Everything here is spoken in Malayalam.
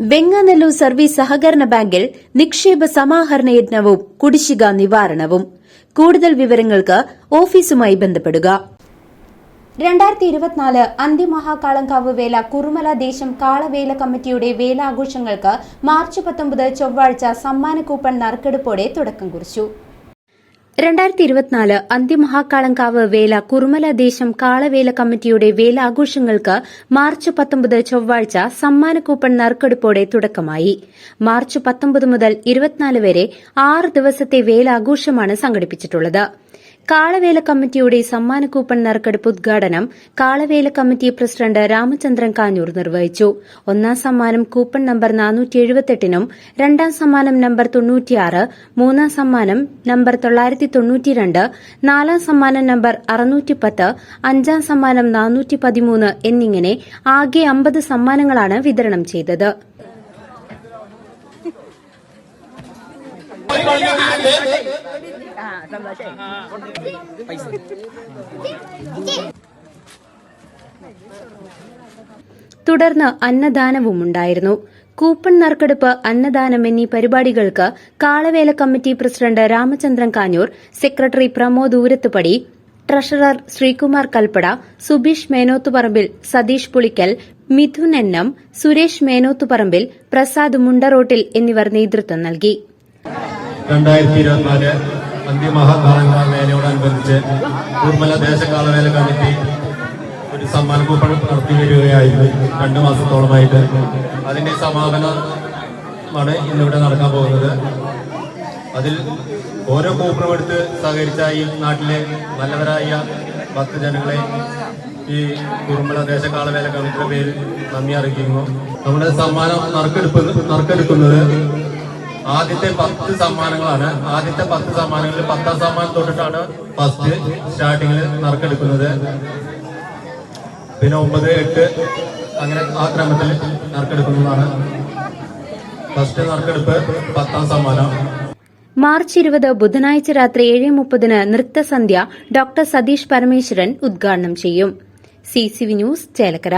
വെങ്ങാനല്ലൂർ സർവീസ് സഹകരണ ബാങ്കിൽ നിക്ഷേപ സമാഹരണ യജ്ഞവും കുടിശ്ശിക നിവാരണവും. കൂടുതൽ വിവരങ്ങൾക്ക് ഓഫീസുമായി ബന്ധപ്പെടുക. രണ്ടായിരത്തി ഇരുപത്തിനാല് അന്ത്യമഹാകാളങ്കാവ് വേല കുറുമല ദേശം കാളവേല കമ്മിറ്റിയുടെ വേലാഘോഷങ്ങൾക്ക് മാർച്ച് പത്തൊമ്പത് ചൊവ്വാഴ്ച സമ്മാന കൂപ്പൺ നറുക്കെടുപ്പോടെ തുടക്കം കുറിച്ചു. രണ്ടായിരത്തി ഇരുപത്തിനാല് അന്ത്യമഹാകാളങ്കാവ് വേല കുറുമല ദേശം കാളവേല കമ്മിറ്റിയുടെ വേല ആഘോഷങ്ങൾക്ക് മാർച്ച് പത്തൊമ്പത് ചൊവ്വാഴ്ച സമ്മാന കൂപ്പൺ നറുക്കെടുപ്പോടെ തുടക്കമായി. മാർച്ച് പത്തൊമ്പത് മുതൽ ഇരുപത്തിനാല് വരെ ആറ് ദിവസത്തെ വേലാഘോഷമാണ് സംഘടിപ്പിച്ചിട്ടുള്ളത്. കാളവേല കമ്മിറ്റിയുടെ സമ്മാന കൂപ്പൺ നറുക്കെടുപ്പ് ഉദ്ഘാടനം കാളവേല കമ്മിറ്റി പ്രസിഡന്റ് രാമചന്ദ്രൻ കാഞ്ഞൂർ നിർവഹിച്ചു. ഒന്നാം സമ്മാനം കൂപ്പൺ നമ്പർ നാനൂറ്റി എഴുപത്തെട്ടിനും രണ്ടാം സമ്മാനം നമ്പർ തൊണ്ണൂറ്റിയാറ് മൂന്നാം സമ്മാനം നമ്പർ തൊള്ളായിരത്തി തൊണ്ണൂറ്റിരണ്ട് നാലാം സമ്മാനം നമ്പർ അറുന്നൂറ്റിപ്പത്ത് അഞ്ചാം സമ്മാനം നാനൂറ്റി പതിമൂന്ന് എന്നിങ്ങനെ ആകെ അമ്പത് സമ്മാനങ്ങളാണ് വിതരണം ചെയ്തത്. തുടർന്ന് അന്നദാനവും ഉണ്ടായിരുന്നു കൂപ്പൺ നറുക്കെടുപ്പ് അന്നദാനം എന്നീ പരിപാടികൾക്ക് Kalavela committee president Ramachandran Kanjoor secretary Pramod Oorathupadi treasurer Sreekumar Kalpada Subeesh Menothuparambil Satheesh Pulikkal Midhun എണ്ണം സുരേഷ് മേനോത്തുപറമ്പിൽ പ്രസാദ് മുണ്ടറോട്ടിൽ എന്നിവർ നേതൃത്വം നൽകി. അന്ത്യമഹാകാലങ്ങള വേലയോടനുബന്ധിച്ച് കൂർമല ദേശകാലവേല കമ്മിറ്റി ഒരു സമ്മാന കൂപ്പൺ നടത്തി വരികയായിരുന്നു. രണ്ടു മാസത്തോളമായിട്ട്. അതിന്റെ സമാപനമാണ് ഇന്നിവിടെ നടക്കാൻ പോകുന്നത്. അതിൽ ഓരോ കൂപ്പണും എടുത്ത് സഹകരിച്ച ഈ നാട്ടിലെ നല്ലവരായ ഭക്തജനങ്ങളെ ഈ കുറുമല ദേശകാലവേല കമ്മിറ്റിയുടെ പേരിൽ നന്ദി അറിയിക്കുന്നു. നമ്മുടെ സമ്മാനം നറുക്കെടുപ്പ് നറുക്കെടുക്കുന്നത് ആദ്യത്തെ പത്ത് സമ്മാനങ്ങളാണ്. ആദ്യത്തെ പത്ത് സമ്മാനങ്ങളിൽ പത്താം സമ്മാനം തൊട്ടിട്ടാണ് ഫസ്റ്റ് സ്റ്റാർട്ടിങ്ങിൽ നറുക്കെടുക്കുന്നത്. പിന്നെ ഒമ്പത് എട്ട് അങ്ങനെ ആ ക്രമത്തിൽ നറുക്കെടുക്കുന്നതാണ്. ഫസ്റ്റ് നറുക്കെടുപ്പ് പത്താം സമ്മാനം. മാർച്ച് ഇരുപത് ബുധനാഴ്ച രാത്രി ഏഴ് മുപ്പതിന് നൃത്തസന്ധ്യ ഡോക്ടർ സതീഷ് പരമേശ്വരൻ ഉദ്ഘാടനം ചെയ്യും. C news Chelakkara.